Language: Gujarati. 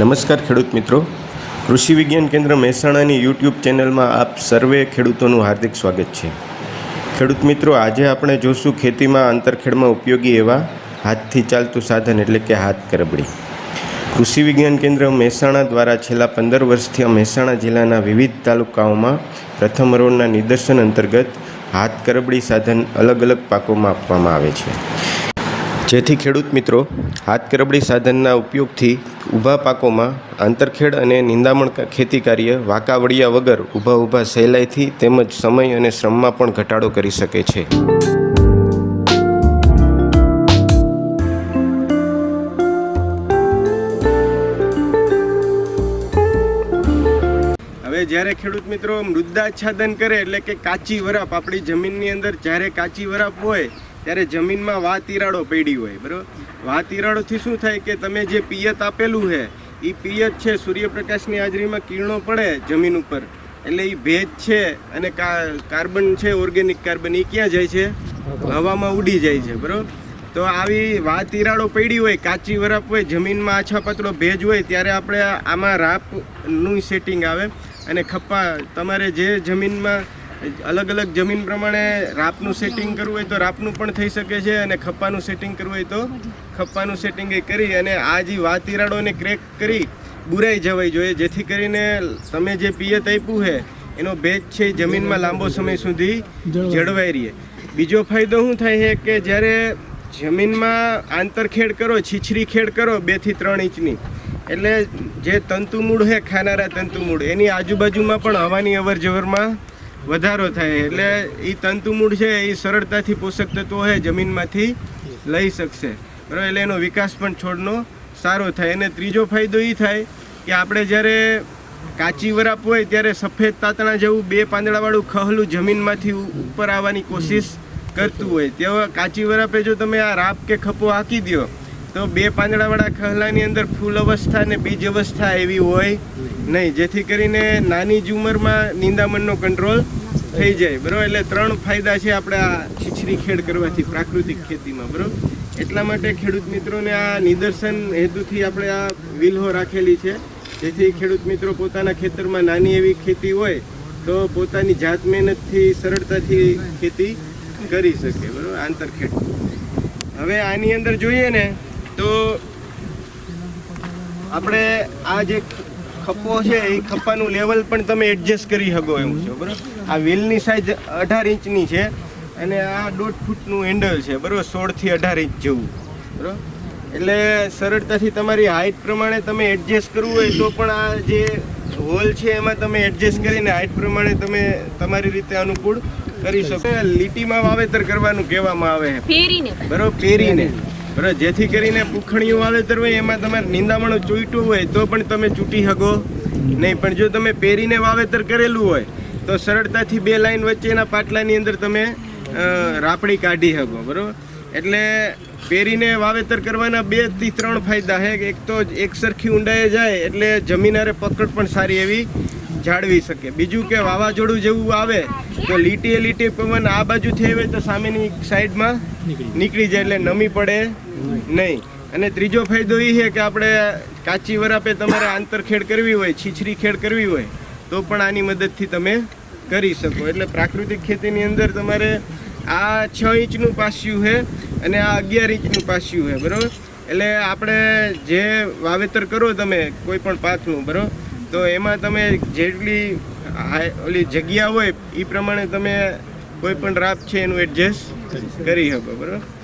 નમસ્કાર ખેડૂત મિત્રો. કૃષિ વિજ્ઞાન કેન્દ્ર મહેસાણાની યુટ્યુબ ચેનલમાં આપ સર્વે ખેડૂતોનું હાર્દિક સ્વાગત છે. ખેડૂત મિત્રો, આજે આપણે જોશું ખેતીમાં આંતરખેડમાં ઉપયોગી એવા હાથથી ચાલતું સાધન એટલે કે હાથ કરબડી. કૃષિ વિજ્ઞાન કેન્દ્ર મહેસાણા દ્વારા છેલ્લા પંદર વર્ષથી મહેસાણા જિલ્લાના વિવિધ તાલુકાઓમાં પ્રથમ રોડના નિદર્શન અંતર્ગત હાથ કરબડી સાધન અલગ અલગ પાકોમાં આપવામાં આવે છે. જેથી ખેડૂત મિત્રો, હાથ કરબડી સાધનના ઉપયોગથી ઊભા પાકોમાં આંતરખેડ અને નિંદામણ ખેતી કાર્ય વાંકાવડિયા વગર ઊભા ઊભા સહેલાઈથી તેમજ સમય અને શ્રમમાં પણ ઘટાડો કરી શકે છે. હવે જ્યારે ખેડૂત મિત્રો મૃદાચ્છાદન કરે એટલે કે કાચી વરાપ, આપણી જમીનની અંદર જ્યારે કાચી વરાપ હોય ત્યારે જમીનમાં વા તિરાડો પડી હોય, બરાબર? વા તિરાડોથી શું થાય કે તમે જે પિયત આપેલું છે એ પિયત છે, સૂર્યપ્રકાશની હાજરીમાં કિરણો પડે જમીન ઉપર. એટલે એ ભેજ છે અને કાર્બન છે, ઓર્ગેનિક કાર્બન એ ક્યાં જાય છે? હવામાં ઉડી જાય છે, બરાબર? તો આવી વા તિરાડો પડી હોય, કાચી વરાપ હોય, જમીનમાં આછા પાતળો ભેજ હોય, ત્યારે આપણે આમાં રાપનું સેટિંગ આવે અને ખપ્પા તમારે જે જમીનમાં અલગ અલગ જમીન પ્રમાણે રાપનું સેટિંગ કરવું હોય તો રાપનું પણ થઈ શકે છે અને ખપ્પાનું સેટિંગ કરવું હોય તો ખપ્પાનું સેટિંગ એ કરી અને આ જે વા તિરાડોને ક્રેક કરી બુરાઈ જવાઈ જોઈએ. જેથી કરીને તમે જે પિયત આપ્યું છે એનો ભેજ છે જમીનમાં લાંબો સમય સુધી જળવાઈ રહે. બીજો ફાયદો શું થાય છે કે જ્યારે જમીનમાં આંતરખેડ કરો છીછરી ખેડ કરો બેથી ત્રણ ઇંચની એટલે જે તંતુમૂળ છે ખાનારા તંતુમૂળ એની આજુબાજુમાં પણ હવાની અવર જવરમાં વધારો થાય એટલે એ તંતુમૂળ છે એ સરળતાથી પોષક તત્વો છે જમીનમાંથી લઈ શકશે. બરાબર, એટલે એનો વિકાસ પણ છોડનો સારો થાય. અને ત્રીજો ફાયદો એ થાય કે આપણે જ્યારે કાચી વરાપ હોય ત્યારે સફેદ તાતણા જેવું બે પાંદડાવાળું ખહલું જમીનમાંથી ઉપર આવવાની કોશિશ કરતું હોય. તેવા કાચી વરાપે જો તમે આ રાપ કે ખપો હાકી દો તો બે પાંદડાવાળા ખહલાની અંદર ફૂલ અવસ્થા અને બીજ અવસ્થા એવી હોય નહીં. જેથી કરીને નાની જ ઉંમરમાં નિંદામણનો કંટ્રોલ થઈ જાય. બરાબર? એટલે ત્રણ ફાયદા છે આપણે આ છીછરી ખેડ કરવાથી પ્રાકૃતિક ખેતીમાં. બરાબર? એટલા માટે ખેડૂત મિત્રોને આ નિદર્શન હેતુથી આપણે આ વિલ્હો રાખેલી છે. જેથી ખેડૂત મિત્રો પોતાના ખેતરમાં નાની એવી ખેતી હોય તો પોતાની જાત મહેનતથી, સરળતાથી ખેતી કરી શકે. બરાબર? આંતરખેડ. હવે આની અંદર જોઈએ ને તો આપણે આ જે ખપ્પો છે એ ખપ્પાનું લેવલ પણ તમે એડજસ્ટ કરી શકો એવું છે બરાબર? આ વ્હીલની સાઇઝ અઢાર ઇંચની છે અને આ દોઢ ફૂટનું હેન્ડલ છે બરાબર? સોળથી અઢાર ઇંચ જેવું બરાબર? એટલે સરળતાથી તમારી હાઇટ પ્રમાણે તમે એડજસ્ટ કરવું હોય તો પણ આ જે હોલ છે એમાં તમે એડજસ્ટ કરીને હાઇટ પ્રમાણે તમે તમારી રીતે અનુકૂળ કરી શકો. લીટીમાં વાવેતર કરવાનું કહેવામાં આવે. છે બરાબર? પેરીને બરોબર જેથી કરીને પૂખણીયું વાવેતર હોય એમાં તમારે નિંદામણું ચૂંટવું હોય તો પણ તમે ચૂંટી શકો. નહીં, પણ જો તમે પેરીને વાવેતર કરેલું હોય, તો સરળતાથી બે લાઈન વચ્ચેના પાટલાની અંદર તમે રાપડી કાઢી શકો, બરાબર? એટલે પેરીને વાવેતર કરવાના બેથી ત્રણ ફાયદા છે એક તો એક સરખી ઊંડાઈએ જાય, એટલે જમીનારે પકડ પણ સારી એવી જાળવી શકે. બીજું કે વાવાઝોડું જેવું આવે તો લીટીએ લીટી પવન આ બાજુ થઈ આવે તો સામેની સાઈડમાં નીકળી જાય. એટલે નમી પડે નહીં. અને ત્રીજો ફાયદો એ છે કે આપણે કાચી વરાપે તમારે આંતરખેડ કરવી હોય છીછરી ખેડ કરવી હોય તો પણ આની મદદથી તમે કરી શકો. એટલે પ્રાકૃતિક ખેતીની અંદર તમારે આ છ ઇંચનું પાસ્યું છે અને આ અગિયાર ઇંચનું પાસ્યું છે બરાબર? એટલે આપણે જે વાવેતર કરો તમે કોઈ પણ પાકનું બરાબર? તો એમાં તમે જેટલી ઓલી જગ્યા હોય એ પ્રમાણે તમે કોઈ પણ રાપ છે એનું એડજસ્ટ કરી શકો, બરાબર?